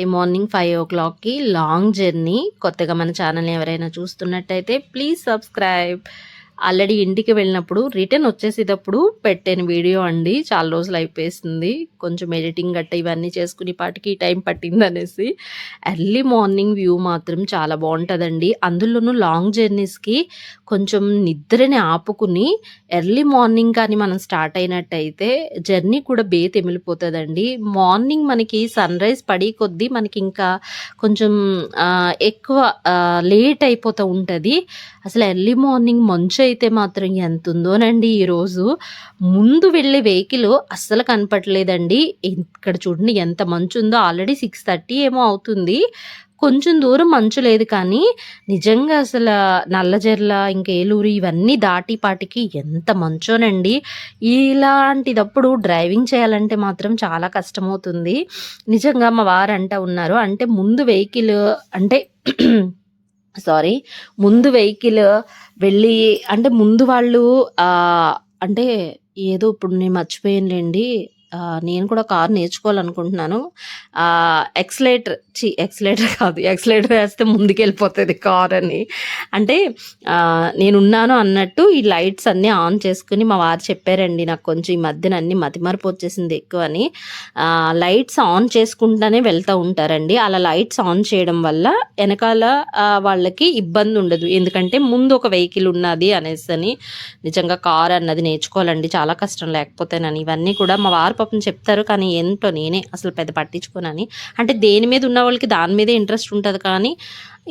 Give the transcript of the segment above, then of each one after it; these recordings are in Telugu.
ఎర్లీ మార్నింగ్ ఫైవ్ ఓ క్లాక్కి లాంగ్ జర్నీ కొత్తగా మన ఛానల్ని ఎవరైనా చూస్తున్నట్టయితే ప్లీజ్ సబ్స్క్రైబ్. ఆల్రెడీ ఇంటికి వెళ్ళినప్పుడు రిటర్న్ వచ్చేసేటప్పుడు పెట్టాను వీడియో అండి. చాలా రోజులు అయిపోయింది కొంచెం ఎడిటింగ్ గట్ట ఇవన్నీ చేసుకుని పాటికి టైం పట్టింది అనేసి ఎర్లీ మార్నింగ్ వ్యూ మాత్రం చాలా బాగుంటుందండి. అందులోనూ లాంగ్ జర్నీస్కి కొంచెం నిద్రని ఆపుకుని ఎర్లీ మార్నింగ్ కానీ మనం స్టార్ట్ అయినట్టయితే జర్నీ కూడా బే తెమిలిపోతుందండి మార్నింగ్ మనకి సన్ రైజ్ పడి కొద్దీ మనకి ఇంకా కొంచెం ఎక్కువ లేట్ అయిపోతూ ఉంటుంది. అసలు ఎర్లీ మార్నింగ్ మంచు అయితే మాత్రం ఎంత ఉందోనండి ఈరోజు. ముందు వెళ్ళే వెహికల్ అస్సలు కనపట్లేదండి ఇక్కడ చూడండి ఎంత మంచు ఉందో ఆల్రెడీ సిక్స్ థర్టీ ఏమో అవుతుంది. కొంచెం దూరం మంచు లేదు కానీ నిజంగా అసలు నల్లజర్ల ఇంకా ఏలూరు ఇవన్నీ దాటి పాటికి ఎంత మంచోనండి. ఇలాంటిదప్పుడు డ్రైవింగ్ చేయాలంటే మాత్రం చాలా కష్టమవుతుంది. నిజంగా మా వారు ఉన్నారు. అంటే ముందు వెహికల్ అంటే సారీ ముందు వెహికల్ వెళ్ళి అంటే ముందు వాళ్ళు అంటే ఏదో ఇప్పుడు నేను మర్చిపోయానులేండి. నేను కూడా కార్ నేర్చుకోవాలనుకుంటున్నాను. ఎక్సలేటర్ చి ఎక్సలేటర్ కాదు ఎక్సలేటర్ వేస్తే ముందుకు వెళ్ళిపోతుంది కార్ అని. అంటే నేనున్నాను అన్నట్టు ఈ లైట్స్ అన్నీ ఆన్ చేసుకుని మా వారు చెప్పారండి నాకు కొంచెం ఈ మధ్యన అన్ని మతిమరపు వచ్చేసింది ఎక్కువ అని. లైట్స్ ఆన్ చేసుకుంటానే వెళ్తూ ఉంటారండి. అలా లైట్స్ ఆన్ చేయడం వల్ల వెనకాల వాళ్ళకి ఇబ్బంది ఉండదు. ఎందుకంటే ముందు ఒక వెహికల్ ఉన్నది అనేసి అని నిజంగా కార్ అన్నది నేర్చుకోవాలండి చాలా కష్టం. లేకపోతేనని ఇవన్నీ కూడా మా వారు పాపం చెప్తారు కానీ ఏంటో నేనే అసలు పెద్ద పట్టించుకోనని. అంటే దేని మీద ఉన్న వాళ్ళకి దాని మీదే ఇంట్రెస్ట్ ఉంటుంది కానీ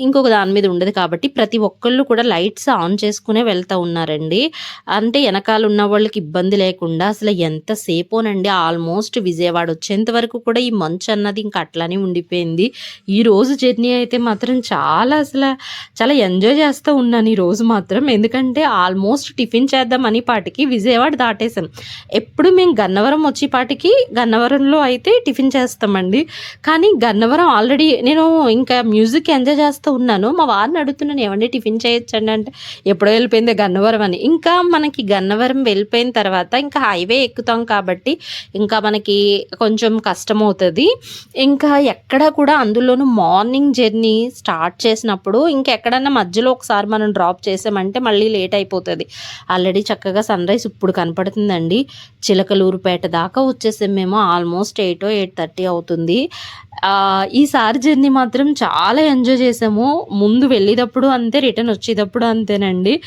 ఇంకొక దాని మీద ఉండదు కాబట్టి ప్రతి ఒక్కళ్ళు కూడా లైట్స్ ఆన్ చేసుకునే వెళ్తూ ఉన్నారండి. అంటే వెనకాల ఉన్న వాళ్ళకి ఇబ్బంది లేకుండా అసలు ఎంతసేపోనండి ఆల్మోస్ట్ విజయవాడ వచ్చేంత వరకు కూడా ఈ మంచు అన్నది ఇంకా అట్లానే ఉండిపోయింది. ఈ రోజు జర్నీ అయితే మాత్రం చాలా అసలు చాలా ఎంజాయ్ చేస్తూ ఉన్నాను ఈ రోజు మాత్రం. ఎందుకంటే ఆల్మోస్ట్ టిఫిన్ చేద్దామని పాటికి విజయవాడ దాటేసాం. ఎప్పుడు మేము గన్నవరం వచ్చే పాటికి గన్నవరంలో అయితే టిఫిన్ చేస్తామండి. కానీ గన్నవరం ఆల్రెడీ నేను ఇంకా మ్యూజిక్ ఎంజాయ్ చేస్తూ ఉన్నాను. మా వారిని అడుగుతున్నాను ఏమండి టిఫిన్ చేయొచ్చండి? అంటే ఎప్పుడో వెళ్ళిపోయింది గన్నవరం అని. ఇంకా మనకి గన్నవరం వెళ్ళిపోయిన తర్వాత ఇంకా హైవే ఎక్కుతాం కాబట్టి ఇంకా మనకి కొంచెం కష్టం అవుతుంది ఇంకా ఎక్కడ కూడా అందులోనూ మార్నింగ్ జర్నీ స్టార్ట్ చేసినప్పుడు ఇంకెక్కడన్నా మధ్యలో ఒకసారి మనం డ్రాప్ చేసామంటే మళ్ళీ లేట్ అయిపోతుంది. ఆల్రెడీ చక్కగా సన్ రైజ్ ఇప్పుడు కనపడుతుందండి. చిలకలూరుపేట దాకా వచ్చేసాం మేము. ఆల్మోస్ట్ ఎయిట్ ఎయిట్ థర్టీ అవుతుంది. ఈసారి జర్నీ మాత్రం చాలా ఎంజాయ్ చేసాము. ముందు వెళ్ళేటప్పుడు అంతే రిటర్న్ వచ్చేటప్పుడు అంతేనండి.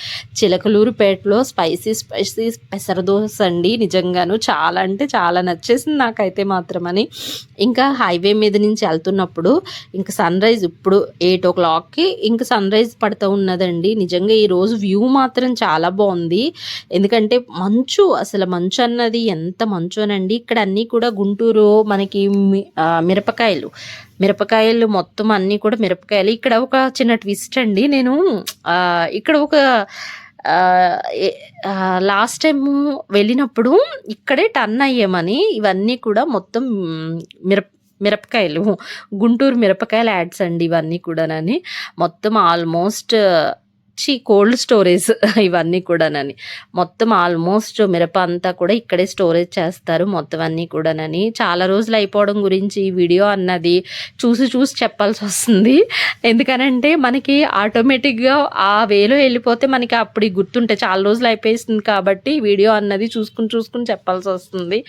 చిలకలూరుపేటలో స్పైసీ స్పైసీ పెసర దోశ అండి నిజంగాను. చాలా అంటే చాలా నచ్చేసింది నాకైతే మాత్రమని. ఇంకా హైవే మీద నుంచి వెళ్తున్నప్పుడు ఇంకా సన్ రైజ్ ఇప్పుడు ఎయిట్ ఓ క్లాక్కి ఇంకా సన్ రైజ్ పడుతూ ఉన్నదండి. నిజంగా ఈ రోజు వ్యూ మాత్రం చాలా బాగుంది. ఎందుకంటే మంచు అసలు మంచు అన్నది ఎంత మంచు అనండి ఇక్కడ అన్నీ కూడా గుంటూరు మనకి మి- మిరపకాయలు. మిరపకాయలు మొత్తం అన్నీ కూడా మిరపకాయలు. ఇక్కడ ఒక చిన్న ట్విస్ట్ అండి. నేను ఇక్కడ ఒక లాస్ట్ టైం వెళ్ళినప్పుడు ఇక్కడే టర్న్ అయ్యామని ఇవన్నీ కూడా మొత్తం మిరప మిరపకాయలు. గుంటూరు మిరపకాయల యాడ్స్ అండి ఇవన్నీ కూడానని. మొత్తం ఆల్మోస్ట్ వచ్చి కోల్డ్ స్టోరేజ్ ఇవన్నీ కూడానని. మొత్తం ఆల్మోస్ట్ మిరప అంతా కూడా ఇక్కడే స్టోరేజ్ చేస్తారు మొత్తం అన్నీ కూడానని. చాలా రోజులు అయిపోవడం గురించి ఈ వీడియో అన్నది చూసి చూసి చెప్పాల్సి వస్తుంది. ఎందుకనంటే మనకి ఆటోమేటిక్గా ఆ వేలో వెళ్ళిపోతే మనకి అప్పుడు గుర్తుంటే చాలా రోజులు అయిపోయింది కాబట్టి వీడియో అన్నది చూసుకుని చూసుకుని చెప్పాల్సి వస్తుంది.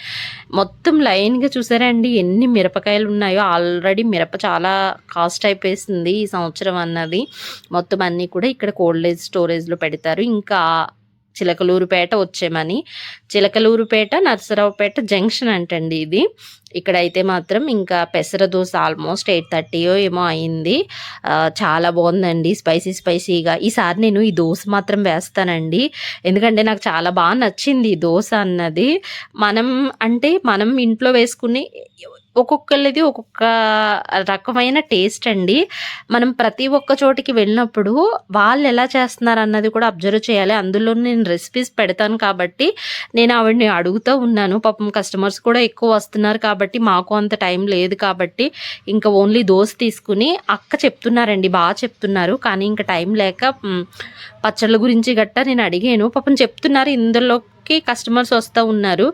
మొత్తం లైన్గా చూసారండి ఎన్ని మిరపకాయలు ఉన్నాయో. ఆల్రెడీ మిరప చాలా కాస్ట్ అయిపోయింది ఈ సంవత్సరం అన్నది. మొత్తం అన్నీ కూడా ఇక్కడ కోల్డ్ స్టోరేజ్లో పెడతారు. ఇంకా చిలకలూరుపేట వచ్చేమని. చిలకలూరుపేట నర్సరావుపేట జంక్షన్ అంటండి ఇది. ఇక్కడైతే మాత్రం ఇంకా పెసర దోశ ఆల్మోస్ట్ ఎయిట్ థర్టీయో ఏమో అయింది. చాలా బాగుందండి. స్పైసీ స్పైసీగా. ఈసారి నేను ఈ దోశ మాత్రం వేస్తానండి. ఎందుకంటే నాకు చాలా బాగా నచ్చింది ఈ దోశ అన్నది. మనం అంటే మనం ఇంట్లో వేసుకుని ఒక్కొక్కళ్ళది ఒక్కొక్క రకమైన టేస్ట్ అండి. మనం ప్రతి ఒక్క చోటికి వెళ్ళినప్పుడు వాళ్ళు ఎలా చేస్తున్నారు అన్నది కూడా అబ్జర్వ్ చేయాలి. అందులో నేను రెసిపీస్ పెడతాను కాబట్టి నేను ఆవిడని అడుగుతూ ఉన్నాను. పాపం కస్టమర్స్ కూడా ఎక్కువ వస్తున్నారు కాబట్టి మాకు అంత టైం లేదు కాబట్టి ఇంకా ఓన్లీ దోశ తీసుకుని అక్క చెప్తున్నారండి బాగా చెప్తున్నారు. కానీ ఇంకా టైం లేక పచ్చళ్ళ గురించి గట్టా నేను అడిగాను. పాపం చెప్తున్నారు ఇందులో కి కస్టమర్స్ వస్తూ ఉన్నారు.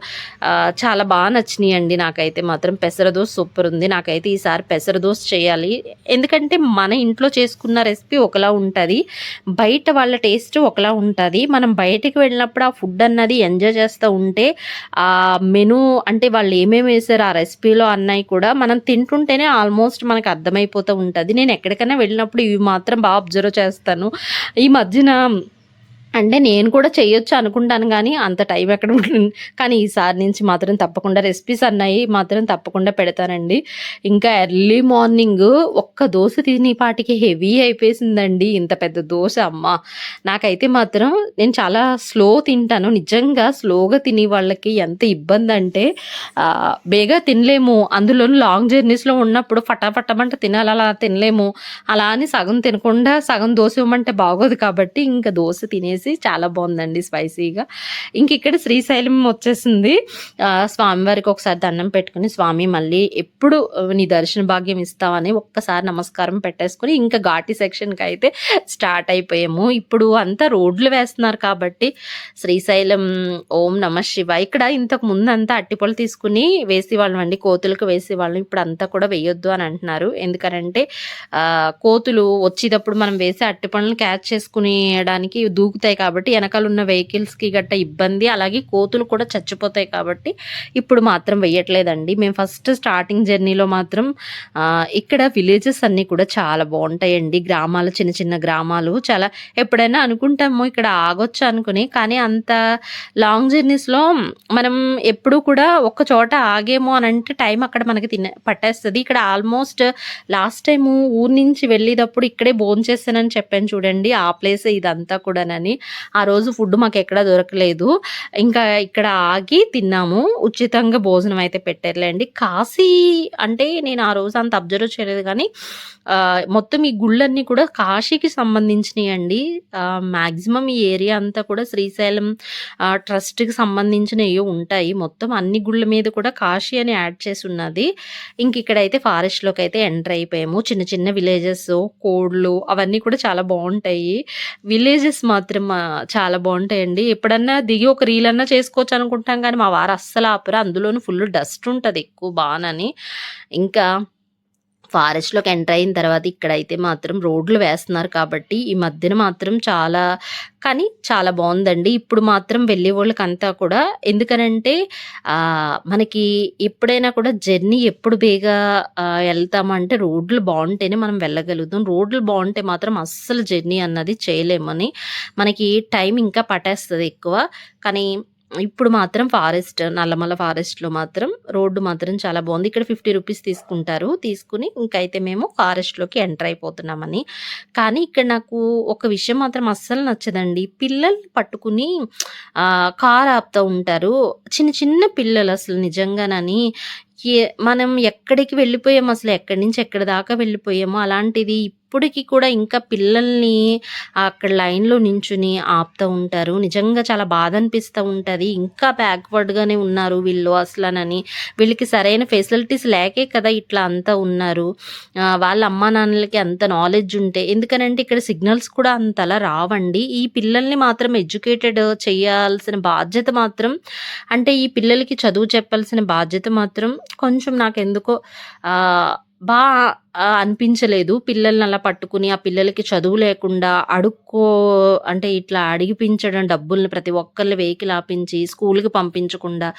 చాలా బాగా నచ్చినాయి అండి నాకైతే మాత్రం పెసర దోశ సూపర్ ఉంది. నాకైతే ఈసారి పెసర దోశ చేయాలి. ఎందుకంటే మన ఇంట్లో చేసుకున్న రెసిపీ ఒకలా ఉంటుంది. బయట వాళ్ళ టేస్ట్ ఒకలా ఉంటుంది. మనం బయటకు వెళ్ళినప్పుడు ఆ ఫుడ్ అన్నది ఎంజాయ్ చేస్తూ ఉంటే ఆ మెను అంటే వాళ్ళు ఏమేమి వేసారు ఆ రెసిపీలో అన్నవి కూడా మనం తింటుంటేనే ఆల్మోస్ట్ మనకు అర్థమైపోతూ ఉంటుంది. నేను ఎక్కడికైనా వెళ్ళినప్పుడు ఇవి మాత్రం బాగా అబ్జర్వ్ చేస్తాను. ఈ మధ్యన అంటే నేను కూడా చేయొచ్చు అనుకుంటాను కానీ అంత టైం ఎక్కడ ఉంటుంది. కానీ ఈసారి నుంచి మాత్రం తప్పకుండా రెసిపీస్ అన్నాయి మాత్రం తప్పకుండా పెడతానండి. ఇంకా ఎర్లీ మార్నింగ్ ఒక్క దోశ తిని పాటికి హెవీ అయిపోయిందండి ఇంత పెద్ద దోశ అమ్మ. నాకైతే మాత్రం నేను చాలా స్లో తింటాను. నిజంగా స్లోగా తినే వాళ్ళకి ఎంత ఇబ్బంది అంటే బేగా తినలేము. అందులో లాంగ్ జర్నీస్లో ఉన్నప్పుడు ఫటాఫటమంటే తినాలి అలా తినలేము. అలా అని సగం తినకుండా సగం దోశ ఇవ్వమంటే బాగోదు కాబట్టి ఇంకా దోశ తినేసి చాలా బాగుందండి స్పైసీగా. ఇంక ఇక్కడ శ్రీశైలం వచ్చేసింది. స్వామి స్వామివారికి ఒకసారి దండం పెట్టుకుని స్వామి మళ్ళీ ఎప్పుడు నీ దర్శన భాగ్యం ఇస్తావని ఒక్కసారి నమస్కారం పెట్టేసుకుని ఇంకా ఘాటి సెక్షన్కి అయితే స్టార్ట్ అయిపోయాము. ఇప్పుడు అంతా రోడ్లు వేస్తున్నారు కాబట్టి శ్రీశైలం ఓం నమ శివ ఇక్కడ ఇంతకు ముందు అంతా అట్టిపళ్ళు తీసుకుని వేసేవాళ్ళం అండి. కోతులకు వేసేవాళ్ళం ఇప్పుడు అంతా కూడా వేయొద్దు అని అంటున్నారు. ఎందుకనంటే కోతులు వచ్చేటప్పుడు మనం వేసే అట్టిపళ్ళని క్యాచ్ చేసుకునేయడానికి దూకుతాయి కాబట్టి వెనకాల ఉన్న వెహికల్స్కి గట్ట ఇబ్బంది అలాగే కోతులు కూడా చచ్చిపోతాయి కాబట్టి ఇప్పుడు మాత్రం వేయట్లేదండి మేము ఫస్ట్ స్టార్టింగ్ జర్నీలో మాత్రం ఇక్కడ విలేజెస్ అన్నీ కూడా చాలా బాగుంటాయండి. గ్రామాలు చిన్న చిన్న గ్రామాలు చాలా ఎప్పుడైనా అనుకుంటాము ఇక్కడ ఆగొచ్చు అనుకుని కానీ అంత లాంగ్ జర్నీస్లో మనం ఎప్పుడూ కూడా ఒక్క చోట ఆగేమో అని అంటే టైం అక్కడ మనకి తినే పట్టేస్తుంది. ఇక్కడ ఆల్మోస్ట్ లాస్ట్ టైం ఊరు నుంచి వెళ్ళేటప్పుడు ఇక్కడే భోంచేస్తానని చెప్పాను చూడండి ఆ ప్లేస్ ఇదంతా కూడానని. ఆ రోజు ఫుడ్ మాకు ఎక్కడ దొరకలేదు. ఇంకా ఇక్కడ ఆగి తిన్నాము. ఉచితంగా భోజనం అయితే పెట్టారులేండి. కాశీ అంటే నేను ఆ రోజు అంత అబ్జర్వ్ చేయలేదు కానీ మొత్తం ఈ గుళ్ళన్నీ కూడా కాశీకి సంబంధించినవి అండి మ్యాక్సిమం ఈ ఏరియా అంతా కూడా శ్రీశైలం ట్రస్ట్కి సంబంధించినవి ఉంటాయి. మొత్తం అన్ని గుళ్ళ మీద కూడా కాశీ అని యాడ్ చేసి ఉన్నది. ఇంక ఇక్కడైతే ఫారెస్ట్లోకి అయితే ఎంటర్ అయిపోయాము. చిన్న చిన్న విలేజెస్ కోడ్లు అవన్నీ కూడా చాలా బాగుంటాయి. విలేజెస్ మాత్రం చాలా బాగుంటాయండి. ఎప్పుడన్నా దిగి ఒక రీల్ అన్నా చేసుకోవచ్చు అనుకుంటాం కానీ మా వారు అస్సలు ఆపరు. అందులోనూ ఫుల్ డస్ట్ ఉంటుంది ఎక్కువ బాగానని. ఇంకా ఫారెస్ట్లోకి ఎంటర్ అయిన తర్వాత ఇక్కడైతే మాత్రం రోడ్లు వేస్తున్నారు కాబట్టి ఈ మధ్యన మాత్రం చాలా కానీ చాలా బాగుందండి. ఇప్పుడు మాత్రం వెళ్ళే వాళ్ళకంతా కూడా ఎందుకనంటే మనకి ఎప్పుడైనా కూడా జర్నీ ఎప్పుడు బేగా వెళ్తామంటే రోడ్లు బాగుంటేనే మనం వెళ్ళగలుగుతాం. రోడ్లు బాగుంటే మాత్రం అస్సలు జర్నీ అన్నది చేయలేమని మనకి టైం ఇంకా పట్టేస్తుంది ఎక్కువ. కానీ ఇప్పుడు మాత్రం ఫారెస్ట్ నల్లమల ఫారెస్ట్లో మాత్రం రోడ్డు మాత్రం చాలా బాగుంది. ఇక్కడ ఫిఫ్టీ రూపీస్ తీసుకుంటారు. తీసుకుని ఇంకైతే మేము ఫారెస్ట్లోకి ఎంటర్ అయిపోతున్నామని. కానీ ఇక్కడ నాకు ఒక విషయం మాత్రం అస్సలు నచ్చదండి. పిల్లల్ని పట్టుకుని కార్ ఆపుతూ ఉంటారు. చిన్న చిన్న పిల్లలు అసలు నిజంగానని మనం ఎక్కడికి వెళ్ళిపోయాము అసలు? ఎక్కడి నుంచి ఎక్కడి దాకా వెళ్ళిపోయాము? అలాంటిది ఇప్పటికీ కూడా ఇంకా పిల్లల్ని అక్కడ లైన్లో నించుని ఆపుతూ ఉంటారు. నిజంగా చాలా బాధ అనిపిస్తూ ఉంటుంది. ఇంకా బ్యాక్వర్డ్గానే ఉన్నారు వీళ్ళు అసలనని వీళ్ళకి సరైన ఫెసిలిటీస్ లేకే కదా ఇట్లా అంతా ఉన్నారు. వాళ్ళ అమ్మా నాన్నలకి అంత నాలెడ్జ్ ఉంటే. ఎందుకనంటే ఇక్కడ సిగ్నల్స్ కూడా అంతలా రావండి. ఈ పిల్లల్ని మాత్రం ఎడ్యుకేటెడ్ చేయాల్సిన బాధ్యత మాత్రం అంటే ఈ పిల్లలకి చదువు చెప్పాల్సిన బాధ్యత మాత్రం కొంచెం నాకు ఎందుకో బా అనిపించలేదు. పిల్లల్ని అలా పట్టుకుని ఆ పిల్లలకి చదువు లేకుండా అడుక్కో అంటే ఇట్లా అడిగిపించడం డబ్బుల్ని ప్రతి ఒక్కరిని వెహికల్ ఆపించి స్కూల్కి పంపించకుండా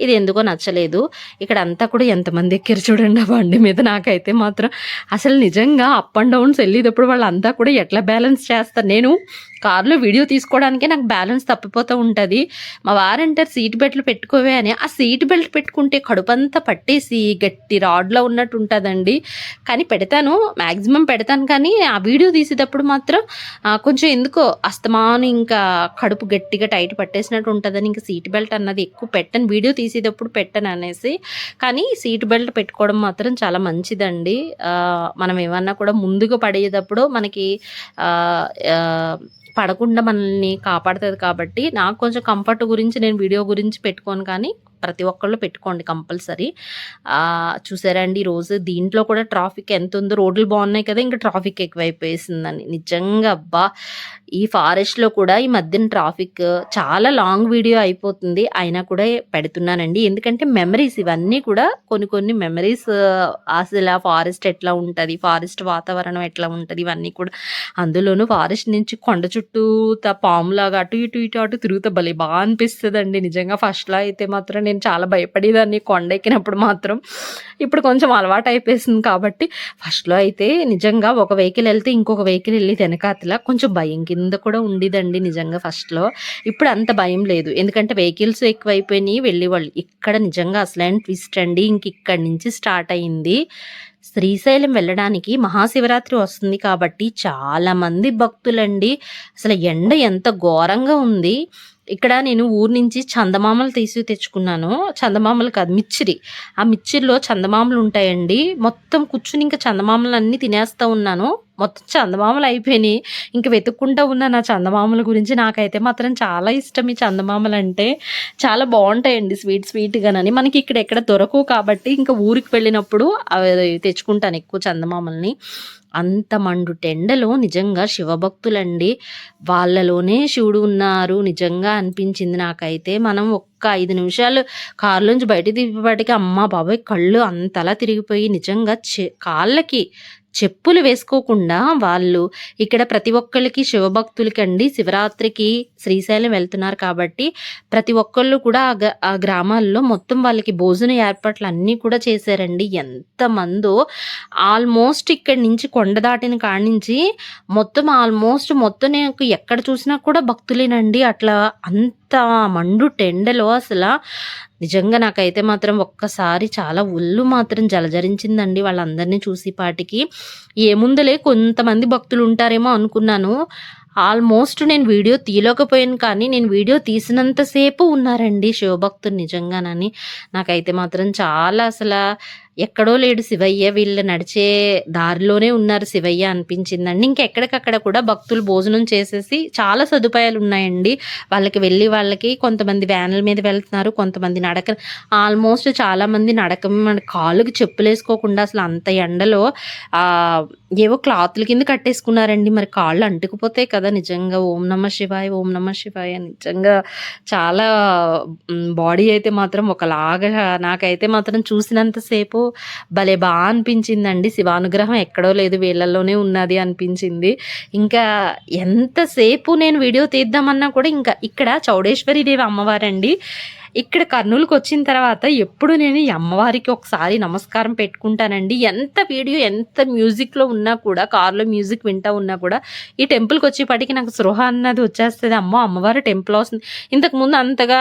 ఇది ఎందుకో నచ్చలేదు. ఇక్కడ అంతా కూడా ఎంతమంది ఎక్కారు చూడండి ఆ బండి మీద. నాకైతే మాత్రం అసలు నిజంగా అప్ అండ్ డౌన్స్ వెళ్ళేటప్పుడు వాళ్ళంతా కూడా ఎట్లా బ్యాలెన్స్ చేస్తారు? నేను కార్లో వీడియో తీసుకోవడానికే నాకు బ్యాలెన్స్ తప్పిపోతూ ఉంటుంది. మా వారంటారు సీట్ బెల్ట్లు పెట్టుకోవే అని. ఆ సీట్ బెల్ట్ పెట్టుకుంటే కడుపంతా పట్టేసి గట్టి రాడ్లో ఉన్నట్టు ఉంటుందండి కానీ పెడతాను మ్యాక్సిమం పెడతాను కానీ ఆ వీడియో తీసేటప్పుడు మాత్రం కొంచెం ఎందుకో అస్తమాను ఇంకా కడుపు గట్టిగా టైట్ పట్టేసినట్టు ఉంటుందని ఇంకా సీట్ బెల్ట్ అన్నది ఎక్కువ పెట్టను. వీడియో తీసేటప్పుడు పెట్టను అనేసి. కానీ సీట్ బెల్ట్ పెట్టుకోవడం మాత్రం చాలా మంచిదండి. మనం ఏమన్నా కూడా ముందుగా పడేటప్పుడు మనకి పడకుండా మనల్ని కాపాడుతుంది కాబట్టి. నాకు కొంచెం కంఫర్ట్ గురించి నేను వీడియో గురించి పెట్టుకోను కానీ ప్రతి ఒక్కళ్ళు పెట్టుకోండి కంపల్సరీ. చూసారండి ఈరోజు దీంట్లో కూడా ట్రాఫిక్ ఎంత ఉందో రోడ్లు బాగున్నాయి కదా ఇంకా ట్రాఫిక్ ఎక్కువైపోయేసిందని. నిజంగా అబ్బా! ఈ ఫారెస్ట్లో కూడా ఈ మధ్యన ట్రాఫిక్ చాలా లాంగ్ వీడియో అయిపోతుంది అయినా కూడా పెడుతున్నానండి. ఎందుకంటే మెమరీస్ ఇవన్నీ కూడా కొన్ని కొన్ని మెమరీస్ అసలు ఆ ఫారెస్ట్ ఎట్లా ఉంటుంది ఫారెస్ట్ వాతావరణం ఎట్లా ఉంటుంది ఇవన్నీ కూడా అందులోనూ ఫారెస్ట్ నుంచి కొండ చుట్టూ పాములాగా అటు ఇటు ఇటు అటు తిరుగుతా భలే బాగా అండి నిజంగా ఫస్ట్లో అయితే మాత్రం నేను చాలా భయపడేదాన్ని కొండ ఎక్కినప్పుడు మాత్రం. ఇప్పుడు కొంచెం అలవాటు అయిపోయింది కాబట్టి ఫస్ట్లో అయితే నిజంగా ఒక వెహికల్ వెళ్తే ఇంకొక వెహికల్ వెళ్ళి వెనకాతలా కొంచెం భయం కింద కూడా ఉండేదండి నిజంగా ఫస్ట్లో. ఇప్పుడు అంత భయం లేదు. ఎందుకంటే వెహికల్స్ ఎక్కువైపోయినాయి వెళ్ళేవాళ్ళు. ఇక్కడ నిజంగా అసలైన ట్విస్ట్ అండి? ఇంక ఇక్కడి నుంచి స్టార్ట్ అయింది. శ్రీశైలం వెళ్ళడానికి మహాశివరాత్రి వస్తుంది కాబట్టి చాలామంది భక్తులండి. అసలు ఎండ ఎంత ఘోరంగా ఉంది. ఇక్కడ నేను ఊరు నుంచి చందమామలు తీసి తెచ్చుకున్నాను. చందమామలు కాదు మిచ్చిరి. ఆ మిచ్చిరిలో చందమామలు ఉంటాయండి. మొత్తం కూర్చుని ఇంకా చందమామలు అన్నీ తినేస్తూ ఉన్నాను. మొత్తం చందమామలు అయిపోయినాయి. ఇంక వెతుక్కుంటూ ఉన్న నా చందమామల గురించి నాకైతే మాత్రం చాలా ఇష్టం ఈ చందమామలు అంటే చాలా బాగుంటాయండి స్వీట్ స్వీట్గానని. మనకి ఇక్కడ ఎక్కడ దొరకవు కాబట్టి ఇంకా ఊరికి వెళ్ళినప్పుడు అవి తెచ్చుకుంటాను ఎక్కువ చందమామల్ని. అంత మండు టెండలో నిజంగా శివభక్తులండి. వాళ్ళలోనే శివుడు ఉన్నారు. నిజంగా అనిపించింది నాకైతే. మనం ఒక్క ఐదు నిమిషాలు కారులోంచి బయట తిప్పటికి అమ్మ బాబాయ్ కళ్ళు అంతలా తిరిగిపోయి నిజంగా కాళ్ళకి చెప్పులు వేసుకోకుండా వాళ్ళు ఇక్కడ ప్రతి ఒక్కరికి శివభక్తులకి అండి శివరాత్రికి శ్రీశైలం వెళ్తున్నారు కాబట్టి ప్రతి ఒక్కళ్ళు కూడా ఆ గ్రామాల్లో మొత్తం వాళ్ళకి భోజన ఏర్పాట్లు అన్నీ కూడా చేశారండి. ఎంతమందో ఆల్మోస్ట్ ఇక్కడి నుంచి కొండ దాటిన కాడి నుంచి మొత్తం ఆల్మోస్ట్ మొత్తం నేను ఎక్కడ చూసినా కూడా భక్తులేనండి. అట్లా అంత మండు టెండలో అసలు. నిజంగా నాకైతే మాత్రం ఒక్కసారి చాలా ఒళ్ళు మాత్రం జలజరించిందండి వాళ్ళందరినీ చూసి పాటికి. ఏముందలే కొంతమంది భక్తులు ఉంటారేమో అనుకున్నాను. ఆల్మోస్ట్ నేను వీడియో తీయలేకపోయాను కానీ నేను వీడియో తీసినంతసేపు ఉన్నారండి శివభక్తులు నిజంగానని. నాకైతే మాత్రం చాలా అసలు ఎక్కడో లేడు శివయ్య. వీళ్ళు నడిచే దారిలోనే ఉన్నారు శివయ్య అనిపించిందండి. ఇంకెక్కడికక్కడ కూడా భక్తులు భోజనం చేసేసి చాలా సదుపాయాలు ఉన్నాయండి. వాళ్ళకి వెళ్ళి వాళ్ళకి కొంతమంది వ్యాన్ల మీద వెళ్తున్నారు కొంతమంది నడక ఆల్మోస్ట్ చాలామంది నడక కాళ్ళకి చెప్పులు వేసుకోకుండా అసలు అంత ఎండలో ఏవో క్లాత్ల కింద కట్టేసుకున్నారండి. మరి కాళ్ళు అంటుకుపోతాయి కదా నిజంగా. ఓం నమ శివాయ ఓం నమ శివాయ. నిజంగా చాలా బాడీ అయితే మాత్రం ఒకలాగా నాకైతే మాత్రం చూసినంతసేపు భలే బాగా అనిపించిందండి. శివానుగ్రహం ఎక్కడో లేదు వీళ్ళల్లోనే ఉన్నది అనిపించింది. ఇంకా ఎంతసేపు నేను వీడియో తీద్దామన్నా కూడా ఇంకా ఇక్కడ చౌడేశ్వరి దేవి అమ్మవారండి. ఇక్కడ కర్నూలుకి వచ్చిన తర్వాత ఎప్పుడు నేను ఈ అమ్మవారికి ఒకసారి నమస్కారం పెట్టుకుంటానండి. ఎంత వీడియో ఎంత మ్యూజిక్లో ఉన్నా కూడా కార్లో మ్యూజిక్ వింటా ఉన్నా కూడా ఈ టెంపుల్కి వచ్చేపాటికి నాకు సృహ అన్నది వచ్చేస్తుంది. అమ్మో అమ్మవారి టెంపుల్ వస్తుంది ఇంతకుముందు అంతగా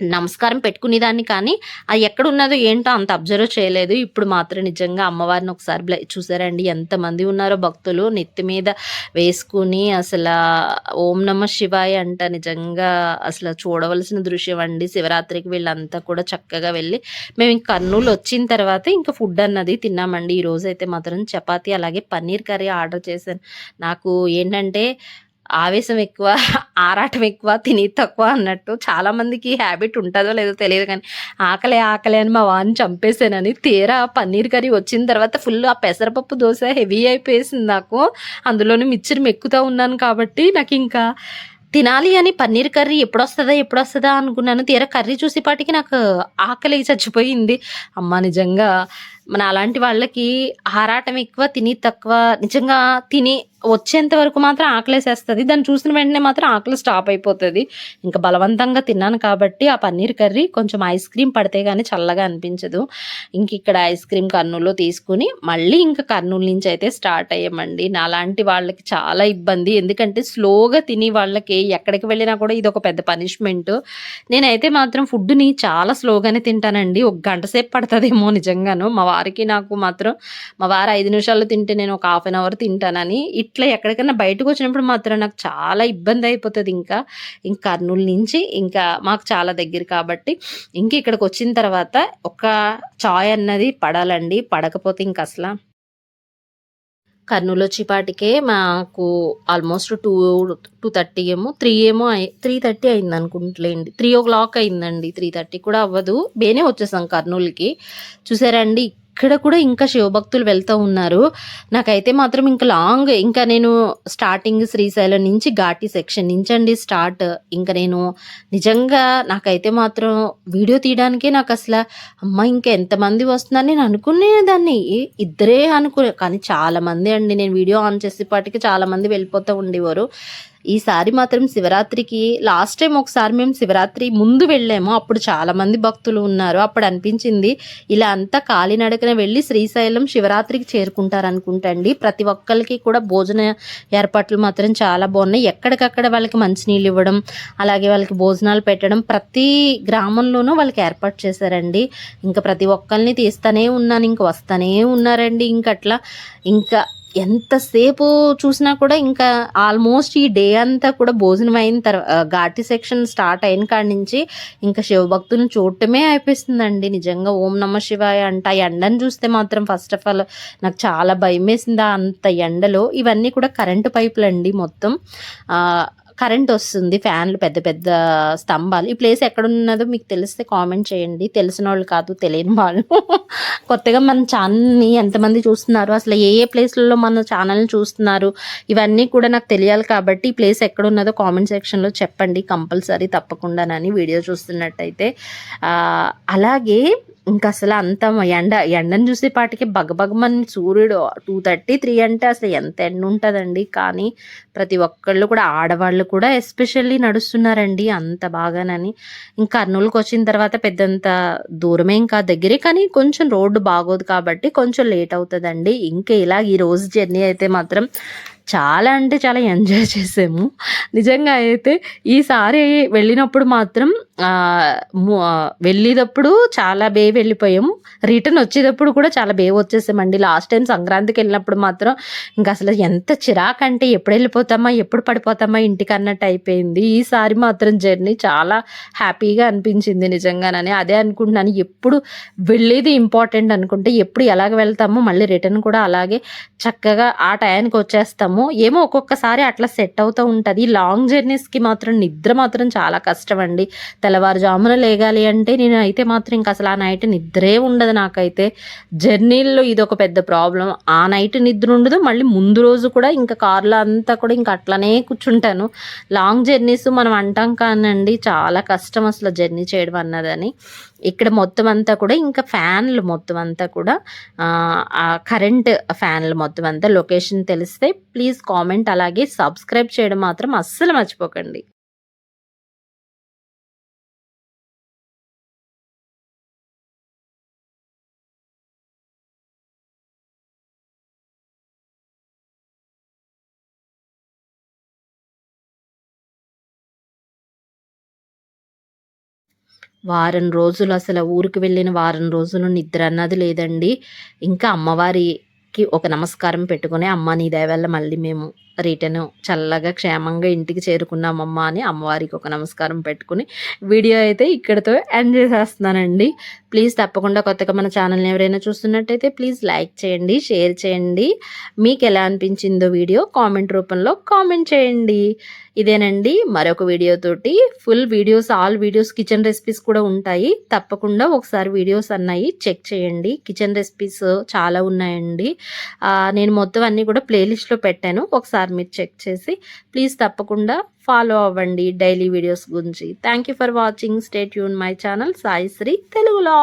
నమస్కారం పెట్టుకునేదాన్ని కానీ అది ఎక్కడ ఉన్నదో ఏంటో అంత అబ్జర్వ్ చేయలేదు. ఇప్పుడు మాత్రం నిజంగా అమ్మవారిని ఒకసారి చూసారండి. ఎంతమంది ఉన్నారో భక్తులు నెత్తి మీద వేసుకుని అసలు ఓం నమ శివాయ అంట నిజంగా అసలు చూడవలసిన దృశ్యం అండి. శివరాత్రికి వీళ్ళంతా కూడా చక్కగా వెళ్ళి మేము ఇంక కర్నూలు వచ్చిన తర్వాత ఇంకా ఫుడ్ అన్నది తిన్నామండి. ఈ రోజు అయితే మాత్రం చపాతీ అలాగే పన్నీర్ కర్రీ ఆర్డర్ చేశాను. నాకు ఏంటంటే ఆవేశం ఎక్కువ ఆరాటం ఎక్కువ తిని తక్కువ అన్నట్టు చాలామందికి హ్యాబిట్ ఉంటుందో లేదో తెలియదు కానీ ఆకలే ఆకలే అని మా వాడిని చంపేసానని తీరా పన్నీర్ కర్రీ వచ్చిన తర్వాత ఫుల్ ఆ పెసరపప్పు దోశ హెవీ అయిపోయేసింది నాకు. అందులోనే మిక్చర్ మెక్కుతూ ఉన్నాను కాబట్టి నాకు ఇంకా తినాలి అని పన్నీర్ కర్రీ ఎప్పుడు వస్తుందా ఎప్పుడు వస్తుందా అనుకున్నాను. తీరా కర్రీ చూసేపాటికి నాకు ఆకలి చచ్చిపోయింది. అమ్మ నిజంగా మన అలాంటి వాళ్ళకి ఆరాటం ఎక్కువ తిని తక్కువ నిజంగా తిని వచ్చేంత వరకు మాత్రం ఆకలేసేస్తుంది దాన్ని చూసిన వెంటనే మాత్రం ఆకలి స్టాప్ అయిపోతుంది. ఇంకా బలవంతంగా తిన్నాను కాబట్టి ఆ పన్నీర్ కర్రీ కొంచెం ఐస్ క్రీమ్ పడితే కానీ చల్లగా అనిపించదు. ఇంక ఇక్కడ ఐస్ క్రీమ్ కర్నూలులో తీసుకుని మళ్ళీ ఇంకా కర్నూలు నుంచి అయితే స్టార్ట్ అయ్యామండి. నాలాంటి వాళ్ళకి చాలా ఇబ్బంది. ఎందుకంటే స్లోగా తిని వాళ్ళకి ఎక్కడికి వెళ్ళినా కూడా ఇది ఒక పెద్ద పనిష్మెంట్ నేనైతే మాత్రం ఫుడ్ని చాలా స్లోగానే తింటానండి. ఒక గంట సేపు పడుతుందేమో నిజంగాను. మా వారికి నాకు మాత్రం మా వారు ఐదు నిమిషాల్లో తింటే నేను ఒక హాఫ్ అన్ అవర్ తింటానని. ఇట్ ఇట్లా ఎక్కడికైనా బయటకు వచ్చినప్పుడు మాత్రం నాకు చాలా ఇబ్బంది అయిపోతుంది ఇంకా. ఇంకా కర్నూలు నుంచి ఇంకా మాకు చాలా దగ్గర కాబట్టి ఇంక ఇక్కడికి వచ్చిన తర్వాత ఒక చాయ్ అన్నది పడాలండి. పడకపోతే ఇంక అసలు. కర్నూలు వచ్చేపాటికే మాకు ఆల్మోస్ట్ టూ టూ థర్టీ ఏమో త్రీ ఏమో త్రీ థర్టీ అయింది అనుకుంటలేండి. త్రీ ఓ క్లాక్ అయిందండి. త్రీ థర్టీ కూడా అవ్వదు. బేనే వచ్చేసాం కర్నూలుకి. చూసారండి ఇక్కడ కూడా ఇంకా శివభక్తులు వెళ్తూ ఉన్నారు. నాకైతే మాత్రం ఇంకా లాంగ్ ఇంకా నేను స్టార్టింగ్ శ్రీశైలం నుంచి ఘాటి సెక్షన్ నుంచి అండి స్టార్ట్ ఇంకా నేను నిజంగా నాకైతే మాత్రం వీడియో తీయడానికే నాకు అసలు అమ్మ ఇంకా ఎంతమంది వస్తున్నారు? నేను అనుకునేదాన్ని. ఇద్దరే అనుకునే కానీ చాలా మంది అండి. నేను వీడియో ఆన్ చేసేపాటికి చాలామంది వెళ్ళిపోతూ ఉండేవారు. ఈసారి మాత్రం శివరాత్రికి లాస్ట్ టైం ఒకసారి మేము శివరాత్రి ముందు వెళ్ళాము. అప్పుడు చాలా మంది భక్తులు ఉన్నారు. అప్పుడు అనిపించింది ఇలా అంతా కాలినడకన వెళ్ళి శ్రీశైలం శివరాత్రికి చేరుకుంటారు అనుకుంటండి ప్రతి ఒక్కరికి కూడా భోజన ఏర్పాట్లు మాత్రం చాలా బాగున్నాయి. ఎక్కడికక్కడ వాళ్ళకి మంచినీళ్ళు ఇవ్వడం అలాగే వాళ్ళకి భోజనాలు పెట్టడం ప్రతి గ్రామంలోనూ వాళ్ళకి ఏర్పాటు చేశారండి. ఇంకా ప్రతి ఒక్కరిని తీస్తూనే ఉన్నాను ఇంక వస్తూనే ఉన్నారండి. ఇంక అట్లా ఇంకా ఎంతసేపు చూసినా కూడా ఇంకా ఆల్మోస్ట్ ఈ డే అంతా కూడా భోజనం అయిన తర్వాత ఘాటి సెక్షన్ స్టార్ట్ అయిన కాడి నుంచి ఇంకా శివభక్తులను చూడటమే అయిపోతుందండి నిజంగా ఓం నమ శివాయ అంట. ఆ ఎండను చూస్తే మాత్రం ఫస్ట్ ఆఫ్ ఆల్ నాకు చాలా భయం వేసింది అంత ఎండలో. ఇవన్నీ కూడా కరెంటు పైపులు అండి మొత్తం. కరెంట్ వస్తుంది ఫ్యాన్లు పెద్ద పెద్ద స్తంభాలు. ఈ ప్లేస్ ఎక్కడ ఉన్నదో మీకు తెలిస్తే కామెంట్ చేయండి. తెలిసిన వాళ్ళు కాదు తెలియని వాళ్ళు. కొత్తగా మన ఛానల్ని ఎంతమంది చూస్తున్నారు? అసలు ఏ ఏ ప్లేస్లలో మన ఛానల్ని చూస్తున్నారు? ఇవన్నీ కూడా నాకు తెలియాలి కాబట్టి ఈ ప్లేస్ ఎక్కడ ఉన్నదో కామెంట్ సెక్షన్లో చెప్పండి. కంపల్సరీ తప్పకుండానని వీడియో చూస్తున్నట్టయితే. అలాగే ఇంకా అసలు అంత ఎండ ఎండను చూసే పాటికి బగబగమని సూర్యుడు టూ థర్టీ త్రీ అంటే అసలు ఎంత ఎండ ఉంటుందండి. కానీ ప్రతి ఒక్కళ్ళు కూడా ఆడవాళ్ళు కూడా ఎస్పెషల్లీ నడుస్తున్నారండి అంత బాగానని. ఇంకా కర్నూలుకి వచ్చిన తర్వాత పెద్దంత దూరమే ఇంకా దగ్గరే కానీ కొంచెం రోడ్డు బాగోదు కాబట్టి కొంచెం లేట్ అవుతుందండి. ఇంకా ఇలా ఈ రోజు జర్నీ అయితే మాత్రం చాలా అంటే చాలా ఎంజాయ్ చేసాము. నిజంగా అయితే ఈసారి వెళ్ళినప్పుడు మాత్రం వెళ్ళేటప్పుడు చాలా బే వెళ్ళిపోయాము. రిటర్న్ వచ్చేటప్పుడు కూడా చాలా బే వచ్చేసామండి. లాస్ట్ టైం సంక్రాంతికి వెళ్ళినప్పుడు మాత్రం ఇంకా అసలు ఎంత చిరాకంటే ఎప్పుడు వెళ్ళిపోతామా ఎప్పుడు పడిపోతామా ఇంటికి అన్నట్టు అయిపోయింది. ఈసారి మాత్రం జర్నీ చాలా హ్యాపీగా అనిపించింది నిజంగానని. అదే అనుకుంటున్నాను. ఎప్పుడు వెళ్ళేది ఇంపార్టెంట్ అనుకుంటే ఎప్పుడు ఎలాగ వెళ్తామో మళ్ళీ రిటర్న్ కూడా అలాగే చక్కగా ఆ టయానికి వచ్చేస్తాము. వెళ్తాము ఏమో ఒక్కొక్కసారి అట్లా సెట్ అవుతూ ఉంటుంది. లాంగ్ జర్నీస్కి మాత్రం నిద్ర మాత్రం చాలా కష్టం అండి తెల్లవారుజామున లేగాలి అంటే నేను అయితే మాత్రం ఇంకా అసలు ఆ నైట్ నిద్రే ఉండదు నాకైతే. జర్నీల్లో ఇది ఒక పెద్ద ప్రాబ్లం ఆ నైట్ నిద్ర ఉండదు. మళ్ళీ ముందు రోజు కూడా ఇంకా కార్లో అంతా కూడా ఇంకా అట్లనే కూర్చుంటాను. లాంగ్ జర్నీస్ మనం అంటాం కానండి చాలా కష్టం అసలు జర్నీ చేయడం అన్నదని. ఇక్కడ మొత్తం అంతా కూడా ఇంకా ఫ్యాన్లు మొత్తం అంతా కూడా కరెంట్ ఫ్యాన్లు మొత్తం అంతా లొకేషన్ తెలిస్తే ప్లీజ్ కామెంట్ అలాగే సబ్స్క్రైబ్ చేయడం మాత్రం అస్సలు మర్చిపోకండి. వారం రోజులు అసలు ఊరికి వెళ్ళిన వారం రోజులు నిద్ర అన్నది లేదండి. ఇంకా అమ్మవారికి ఒక నమస్కారం పెట్టుకుని అమ్మ నీ దయవల్ల మళ్ళీ మేము రిటర్న్ చల్లగా క్షేమంగా ఇంటికి చేరుకున్నామమ్మా అని అమ్మవారికి ఒక నమస్కారం పెట్టుకుని వీడియో అయితే ఇక్కడితో ఎండ్ చేసేస్తున్నానండి. ప్లీజ్ తప్పకుండా కొత్తగా మన ఛానల్ని ఎవరైనా చూస్తున్నట్టయితే ప్లీజ్ లైక్ చేయండి షేర్ చేయండి. మీకు ఎలా అనిపించిందో వీడియో కామెంట్ రూపంలో కామెంట్ చేయండి. ఇదేనండి మరొక వీడియోతోటి full videos all videos kitchen recipes కూడా ఉంటాయి. తప్పకుండా ఒకసారి వీడియోస్ అన్నాయి చెక్ చేయండి. కిచెన్ రెసిపీస్ చాలా ఉన్నాయండి. నేను మొత్తం అన్నీ కూడా ప్లేలిస్ట్లో పెట్టాను. ఒకసారి ఒకసారి మీరు చెక్ చేసి ప్లీజ్ తప్పకుండా ఫాలో అవ్వండి డైలీ వీడియోస్ గురించి. థ్యాంక్ ఫర్ వాచింగ్ స్టేట్ యూన్ మై ఛానల్ సాయి శ్రీ తెలుగులో